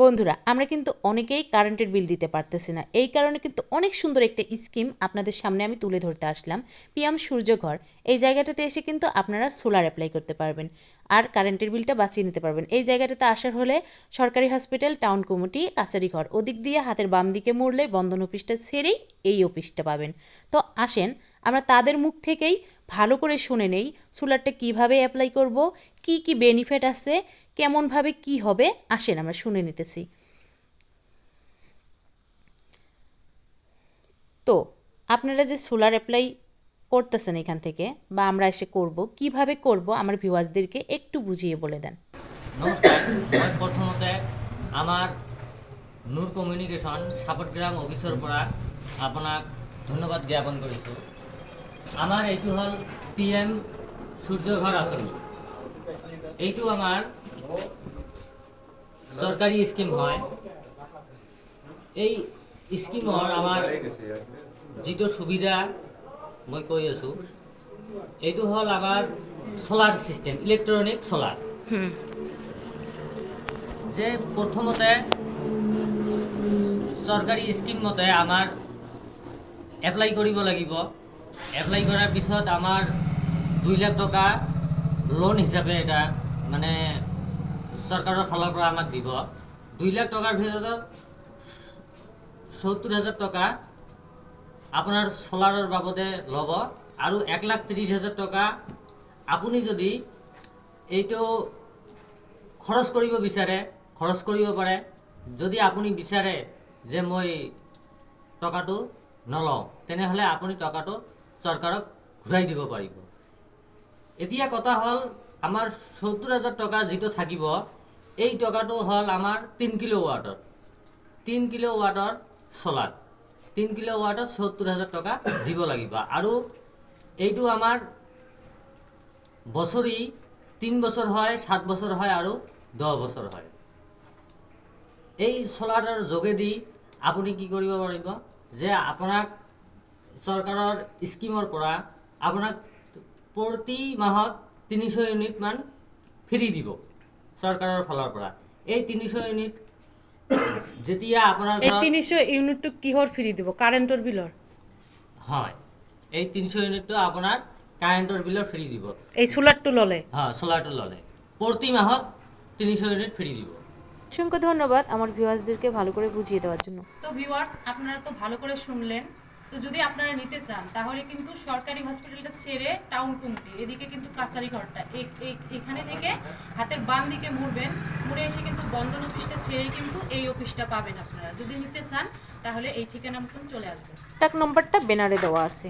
বন্ধুরা, আমরা কিন্তু অনেকেই কারেন্টের বিল দিতে পারতেছি না। এই কারণে কিন্তু অনেক সুন্দর একটা স্কিম আপনাদের সামনে আমি তুলে ধরতে আসলাম। পিএম সূর্যঘর এই জায়গাটাতে এসে কিন্তু আপনারা সোলার অ্যাপ্লাই করতে পারবেন আর কারেন্টের বিলটা বাঁচিয়ে নিতে পারবেন। এই জায়গাটাতে আসার হলে সরকারি হসপিটাল টাউন কমিটি কাছারি ঘর, ওদিক দিয়ে হাতের বাম দিকে মুড়লে বন্ধন অফিসটা ছেড়েই এই অফিসটা পাবেন। তো আসেন, আমরা তাদের মুখ থেকেই ভালো করে শুনে নেই সোলারটা কীভাবে অ্যাপ্লাই করব, কি কি বেনিফিট আছে কেমনভাবে কি হবে? আসেন, আমরা শুনে নিতেছি। তো, আপনারা যে সোলার অ্যাপ্লাই করতেছেন এখান থেকে বা আমরা এসে করব, কীভাবে করব আমার ভিউয়ার্সদেরকে একটু বুঝিয়ে বলে দেন। নমস্কাৰ মই প্ৰথমতে আমাৰ নূৰ কমিউনিকেশ্যন সাপতগ্ৰাম অফিচৰ পৰা আপোনাক ধন্যবাদ জ্ঞাপন কৰিছোঁ আমাৰ এইটো হ'ল পি এম সূৰ্যঘৰ আঁচনি এইটো আমাৰ চৰকাৰী স্কিম হয়। এই স্কিমৰ আমাৰ যিটো সুবিধা মই কৈ আছোঁ এইটো হ'ল আমাৰ চ'লাৰ ছিষ্টেম ইলেক্ট্ৰনিক চ'লাৰ যে প্ৰথমতে চৰকাৰী স্কিম মতে আমাৰ এপ্লাই কৰিব লাগিব। এপ্লাই কৰাৰ পিছত আমাৰ দুই লাখ টকা লোন হিচাপে এটা মানে চৰকাৰৰ ফালৰ পৰা আমাক দিব। দুই লাখ টকাৰ ভিতৰত সত্তৰ হাজাৰ টকা আপোনাৰ চ'লাৰৰ বাবদে ল'ব আৰু এক লাখ ত্ৰিছ হাজাৰ টকা আপুনি যদি এইটো খৰচ কৰিব বিচাৰে, খৰচ কৰিব পাৰে, যদি আপুনি বিচাৰে যে মই টকাটো নলওঁ, তেনেহ'লে আপুনি টকাটো চৰকাৰক ঘূৰাই দিব পাৰিব। এতিয়া কথা হ'ল আমাৰ সত্তৰ হাজাৰ টকা যিটো থাকিব, এই টকাটো হ'ল আমাৰ তিনি কিলো ৱাটৰ। তিনি কিলো ৱাটৰ চলাৰ। তিনি কিলো ৱাটত সত্তৰ হাজাৰ টকা দিব লাগিব। আৰু এইটো আমাৰ বছৰি তিন বছৰ হয়, সাত বছৰ হয় আৰু দহ বছৰ হয়। এই চলাৰৰ যোগেদি আপুনি কি কৰিব পাৰিব যে আপোনাক চৰকাৰৰ স্কিমৰ পৰা আপোনাক প্ৰতি মাহত তিনিশ ইউনিটমান ফ্ৰী দিব চৰকাৰৰ ফালৰ পৰা। এই তিনিশ ইউনিট যেতিয়া আপোনাৰ এই তিনিশ ইউনিটটো কিহৰ ফ্ৰী দিব? কাৰেণ্টৰ বিলৰ? হয় এই তিনিশ ইউনিটটো আপোনাৰ কাৰেণ্টৰ বিলৰ ফ্ৰী দিব। এই সোলারটো ললে? হ্যাঁ সোলাৰটো ল'লে। প্ৰতি মাহত তিনিশ ইউনিট ফ্ৰী দিব। অসংখ্য ধন্যবাদ আমার ভিউয়ার্সদেরকে ভালো করে বুঝিয়ে দেওয়ার জন্য। তো ভিউয়ার্স আপনারা তো ভালো করে শুনলেন। তো যদি আপনারা নিতে চান, তাহলে কিন্তু সরকারি হসপিটালটা ছেড়ে টাউন কুমটি এদিকে কিন্তু কাছারি ঘরটা। এখানে থেকে হাতের বাম দিকে মুড়বেন, মুড়ে এসে কিন্তু বন্ধন অফিসটা ছেড়ে কিন্তু এই অফিসটা পাবেন আপনারা। যদি নিতে চান, তাহলে এই ঠিকানা মতন চলে আসবেন। নম্বরটা বেনারে দেওয়া আছে।